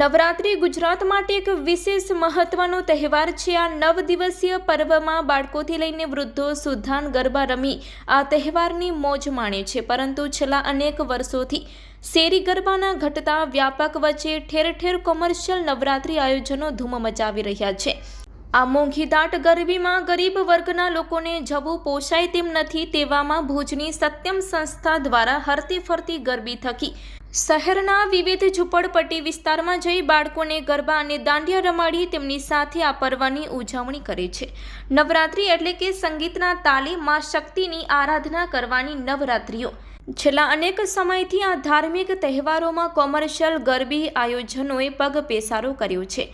નવરાત્રિ ગુજરાત માટે એક વિશેષ મહત્વનો તહેવાર છે. આ નવ દિવસીય પર્વમાં બાળકોથી લઈને વૃદ્ધો સુધાન ગરબા રમી આ તહેવારની મોજ માણે છે. પરંતુ છેલ્લા અનેક વર્ષોથી શેરી ગરબાના ઘટતા વ્યાપક વચ્ચે ઠેર ઠેર કોમર્શિયલ નવરાત્રિ આયોજનો ધૂમ મચાવી રહ્યા છે. આ મોંઘીદાટ ગરબીમાં ગરીબ વર્ગના લોકોને જવું પોષાય તેમ નથી તેવામાં ભુજની સત્યમ સંસ્થા દ્વારા હરતી ફરતી ગરબી થકી શહેરના વિવિધ ઝૂંપડપટ્ટી વિસ્તારમાં જઈ બાળકોને ગરબા અને દાંડિયા રમાડી તેમની સાથે આ પર્વની ઉજવણી કરે છે. નવરાત્રિ એટલે કે સંગીતના તાલે માં શક્તિની આરાધના કરવાની નવરાત્રિઓ. છેલ્લા અનેક સમયથી આ ધાર્મિક તહેવારોમાં કોમર્શિયલ ગરબી આયોજનોએ પગ પેસારો કર્યો છે.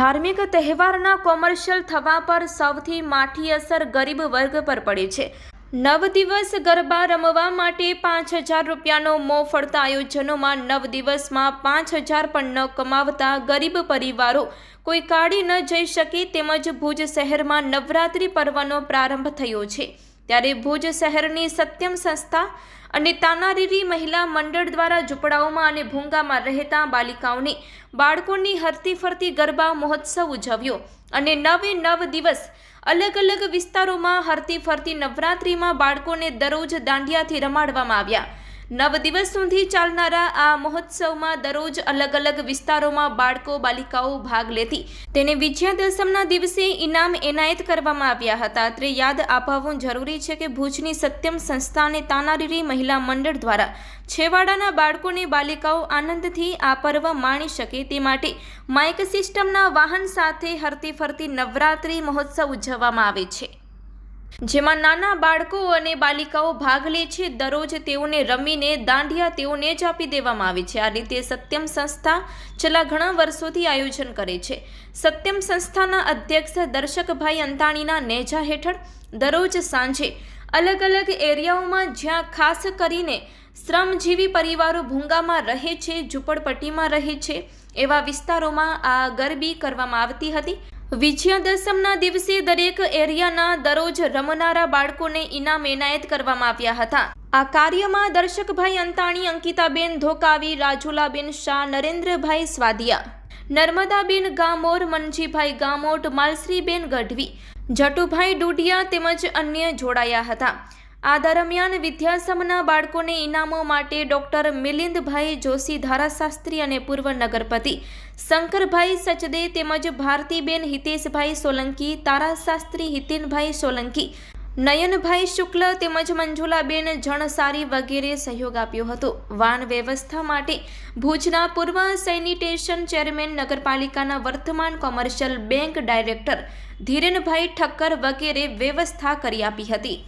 ધાર્મિક તહેવારના કોમર્શિયલ થવા પર સૌથી માઠી અસર ગરીબ વર્ગ પર પડે છે. નવ દિવસ ગરબા રમવા માટે પાંચ હજાર રૂપિયાનો મો ફળતા આયોજનોમાં નવ દિવસમાં પાંચ હજાર પણ ન કમાવતા ગરીબ પરિવારો કોઈ કાઢી ન જઈ શકે તેમજ ભુજ શહેરમાં નવરાત્રિ પર્વનો પ્રારંભ થયો છે. ત્યારે ભુજ શહેરની સત્યમ સંસ્થા અને તાનારીરી મહિલા મંડળ દ્વારા ઝૂંપડાઓમાં અને ભૂંગામાં રહેતા બાલિકાઓને બાળકોની હરતી ફરતી ગરબા મહોત્સવ ઉજવ્યો અને નવે નવ દિવસ અલગ અલગ વિસ્તારોમાં હરતી ફરતી નવરાત્રિમાં બાળકોને દરરોજ દાંડિયાથી રમાડવામાં આવ્યા. નવ દિવસ સુધી ચાલનારા આ મહોત્સવમાં દરરોજ અલગ અલગ વિસ્તારોમાં બાળકો, બાલિકાઓ ભાગ લેતી તેને વિજયાદશમના દિવસે ઇનામ એનાયત કરવામાં આવ્યા હતા. અત્રે યાદ અપાવવું જરૂરી છે કે ભુજની સત્યમ સંસ્થા અને તાનારીરી મહિલા મંડળ દ્વારા છેવાડાના બાળકોને બાલિકાઓ આનંદથી આ પર્વ માણી શકે તે માટે માઇક સિસ્ટમના વાહન સાથે હરતી ફરતી નવરાત્રિ મહોત્સવ ઉજવવામાં આવે છે. જેમાં નાના બાળકો અને બાલિકાઓ ભાગ લે છે. દરરોજ તેઓને રમીને દાંડિયા તેઓને જ આપી દેવામાં આવે છે. આ રીતે સત્યમ સંસ્થા છેલ્લા ઘણા વર્ષોથી આયોજન કરે છે. સત્યમ સંસ્થાના અધ્યક્ષ દર્શકભાઈ અંતાણીના નેજા હેઠળ દરરોજ સાંજે અલગ અલગ એરિયાઓમાં જ્યાં ખાસ કરીને શ્રમજીવી પરિવારો ભૂંગામાં રહે છે, ઝૂંપડપટ્ટીમાં રહે છે એવા વિસ્તારોમાં આ ગરબી કરવામાં આવતી હતી. વિજયાદશમના દિવસે દરેક એરિયાના દરરોજ રમનારા બાળકોને ઇનામ એનાયત કરવામાં આવ્યા હતા. આ કાર્યમાં દર્શકભાઈ અંતાણી, અંકિતાબેન ધોકાવી, રાજુલાબેન શાહ, નરેન્દ્રભાઈ સ્વાદિયા, નર્મદાબેન ગામોર, મનજીભાઈ ગામોટ, માલશ્રીબેન ગઢવી, જટુભાઈ ડુડિયા તેમજ અન્ય જોડાયા હતા. આ દરમિયાન વિદ્યાસમના બાળકોને ઇનામો માટે ડોક્ટર મિલિંદભાઈ જોશી ધારાશાસ્ત્રી અને પૂર્વ નગરપતિ શંકરભાઈ સચદે તેમજ ભારતીબેન હિતેશભાઈ સોલંકી, તારાશાસ્ત્રી હિતેનભાઈ સોલંકી, નયનભાઈ શુક્લ તેમજ મંજુલાબેન જણસારી વગેરે સહયોગ આપ્યો હતો. વાન વ્યવસ્થા માટે ભુજના પૂર્વ સેનિટેશન ચેરમેન નગરપાલિકાના વર્તમાન commercial bank director Dhirenbhai Thakkar વગેરે વ્યવસ્થા કરી આપી હતી.